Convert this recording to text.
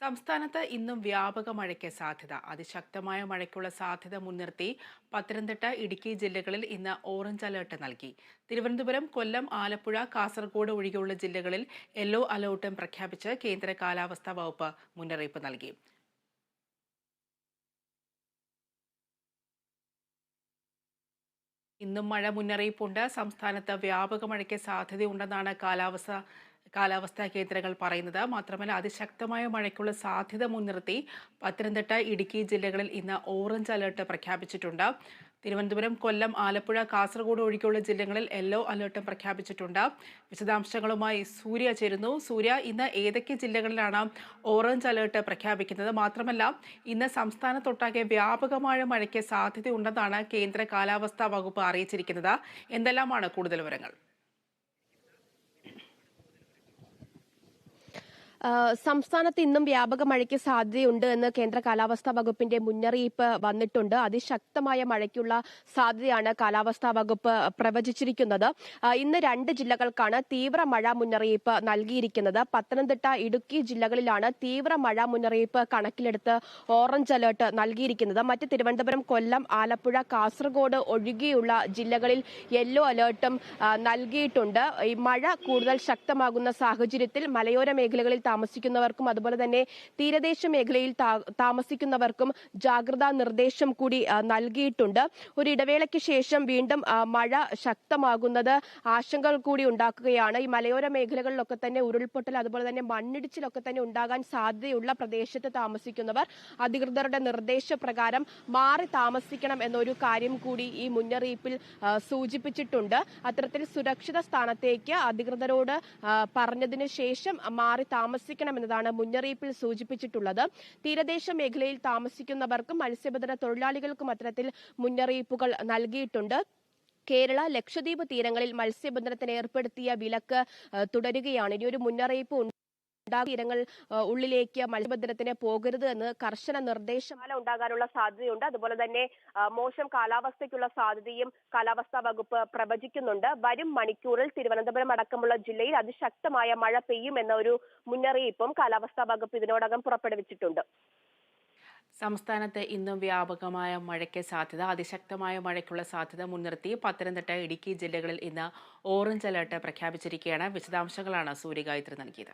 സംസ്ഥാനത്ത് ഇന്നും വ്യാപക മഴയ്ക്ക് സാധ്യത. അതിശക്തമായ മഴയ്ക്കുള്ള സാധ്യത മുൻനിർത്തി പത്തനംതിട്ട ഇടുക്കി ജില്ലകളിൽ ഇന്ന് ഓറഞ്ച് അലേർട്ട് നൽകി. തിരുവനന്തപുരം കൊല്ലം ആലപ്പുഴ കാസർഗോഡ് ഒഴികെയുള്ള ജില്ലകളിൽ യെല്ലോ അലേർട്ടും പ്രഖ്യാപിച്ച് കേന്ദ്ര കാലാവസ്ഥാ വകുപ്പ് മുന്നറിയിപ്പ് നൽകി. ഇന്നും മഴ മുന്നറിയിപ്പുണ്ട്. സംസ്ഥാനത്ത് വ്യാപക മഴയ്ക്ക് സാധ്യതയുണ്ടെന്നാണ് കാലാവസ്ഥ കാലാവസ്ഥാ കേന്ദ്രങ്ങൾ പറയുന്നത്. മാത്രമല്ല അതിശക്തമായ മഴയ്ക്കുള്ള സാധ്യത മുൻനിർത്തി പത്തനംതിട്ട ഇടുക്കി ജില്ലകളിൽ ഇന്ന് ഓറഞ്ച് അലേർട്ട് പ്രഖ്യാപിച്ചിട്ടുണ്ട്. തിരുവനന്തപുരം കൊല്ലം ആലപ്പുഴ കാസർഗോഡ് ഒഴികെയുള്ള ജില്ലകളിൽ യെല്ലോ അലർട്ടും പ്രഖ്യാപിച്ചിട്ടുണ്ട്. വിശദാംശങ്ങളുമായി സൂര്യ ചേരുന്നു. സൂര്യ ഇന്ന് ഏതൊക്കെ ജില്ലകളിലാണ് ഓറഞ്ച് അലേർട്ട് പ്രഖ്യാപിക്കുന്നത്? മാത്രമല്ല ഇന്ന് സംസ്ഥാനത്തൊട്ടാകെ വ്യാപകമായ മഴയ്ക്ക് സാധ്യതയുണ്ടെന്നാണ് കേന്ദ്ര കാലാവസ്ഥാ വകുപ്പ് അറിയിച്ചിരിക്കുന്നത്. എന്തെല്ലാമാണ് കൂടുതൽ വിവരങ്ങൾ? സംസ്ഥാനത്ത് ഇന്നും വ്യാപക മഴയ്ക്ക് സാധ്യതയുണ്ട് എന്ന് കേന്ദ്ര കാലാവസ്ഥാ വകുപ്പിന്റെ മുന്നറിയിപ്പ് വന്നിട്ടുണ്ട്. അതിശക്തമായ മഴയ്ക്കുള്ള സാധ്യതയാണ് കാലാവസ്ഥാ വകുപ്പ് പ്രവചിച്ചിരിക്കുന്നത്. ഇന്ന് രണ്ട് ജില്ലകൾക്കാണ് തീവ്ര മഴ മുന്നറിയിപ്പ് നൽകിയിരിക്കുന്നത്. പത്തനംതിട്ട ഇടുക്കി ജില്ലകളിലാണ് തീവ്ര മഴ മുന്നറിയിപ്പ് കണക്കിലെടുത്ത് ഓറഞ്ച് അലർട്ട് നൽകിയിരിക്കുന്നത്. മറ്റ് തിരുവനന്തപുരം കൊല്ലം ആലപ്പുഴ കാസർഗോഡ് ഒഴികെയുള്ള ജില്ലകളിൽ യെല്ലോ അലർട്ടും നൽകിയിട്ടുണ്ട്. ഈ മഴ കൂടുതൽ ശക്തമാകുന്ന സാഹചര്യത്തിൽ മലയോര മേഖലകളിൽ താമസിക്കുന്നവർക്കും അതുപോലെ തന്നെ തീരദേശ മേഖലയിൽ താമസിക്കുന്നവർക്കും ജാഗ്രതാ നിർദ്ദേശം കൂടി നൽകിയിട്ടുണ്ട്. ഒരു ഇടവേളയ്ക്ക് ശേഷം വീണ്ടും മഴ ശക്തമാകുന്നത് ആശങ്കകൾ കൂടി ഉണ്ടാക്കുകയാണ്. ഈ മലയോര മേഖലകളിലൊക്കെ തന്നെ ഉരുൾപൊട്ടൽ അതുപോലെ തന്നെ മണ്ണിടിച്ചിലൊക്കെ തന്നെ ഉണ്ടാകാൻ സാധ്യതയുള്ള പ്രദേശത്ത് താമസിക്കുന്നവർ അധികൃതരുടെ നിർദ്ദേശപ്രകാരം മാറി താമസിക്കണം എന്നൊരു കാര്യം കൂടി ഈ മുന്നറിയിപ്പിൽ സൂചിപ്പിച്ചിട്ടുണ്ട്. അത്തരത്തിൽ സുരക്ഷിത സ്ഥാനത്തേക്ക് അധികൃതരോട് പറഞ്ഞതിന് ശേഷം മാറി താമസിക്കണമെന്നതാണ് മുന്നറിയിപ്പിൽ സൂചിപ്പിച്ചിട്ടുള്ളത്. തീരദേശ മേഖലയിൽ താമസിക്കുന്നവർക്കും മത്സ്യബന്ധന തൊഴിലാളികൾക്കും അത്തരത്തിൽ മുന്നറിയിപ്പുകൾ നൽകിയിട്ടുണ്ട്. കേരള ലക്ഷദ്വീപ് തീരങ്ങളിൽ മത്സ്യബന്ധനത്തിന് ഏർപ്പെടുത്തിയ വിലക്ക് തുടരുകയാണ്. ഇനിയൊരു മുന്നറിയിപ്പ് ആ, ഉള്ളിലേക്ക് മത്സ്യബന്ധനത്തിന് പോകരുത് എന്ന് കർശന നിർദ്ദേശം ഉണ്ടാകാനുള്ള സാധ്യതയുണ്ട്. അതുപോലെ തന്നെ മോശം കാലാവസ്ഥയ്ക്കുള്ള സാധ്യതയും കാലാവസ്ഥാ വകുപ്പ് പ്രവചിക്കുന്നുണ്ട്. വരും മണിക്കൂറിൽ തിരുവനന്തപുരം അടക്കമുള്ള ജില്ലയിൽ അതിശക്തമായ മഴ പെയ്യും എന്ന ഒരു മുന്നറിയിപ്പും കാലാവസ്ഥാ വകുപ്പ് ഇതിനോടകം പുറപ്പെടുവിച്ചിട്ടുണ്ട്. സംസ്ഥാനത്ത് ഇന്നും വ്യാപകമായ മഴയ്ക്ക് സാധ്യത അതിശക്തമായ മഴയ്ക്കുള്ള സാധ്യത മുൻനിർത്തി പത്തനംതിട്ട ഇടുക്കി ജില്ലകളിൽ ഇന്ന് ഓറഞ്ച് അലർട്ട് പ്രഖ്യാപിച്ചിരിക്കുകയാണ്. വിശദാംശങ്ങളാണ് സൂര്യഗായത്രി നൽകിയത്.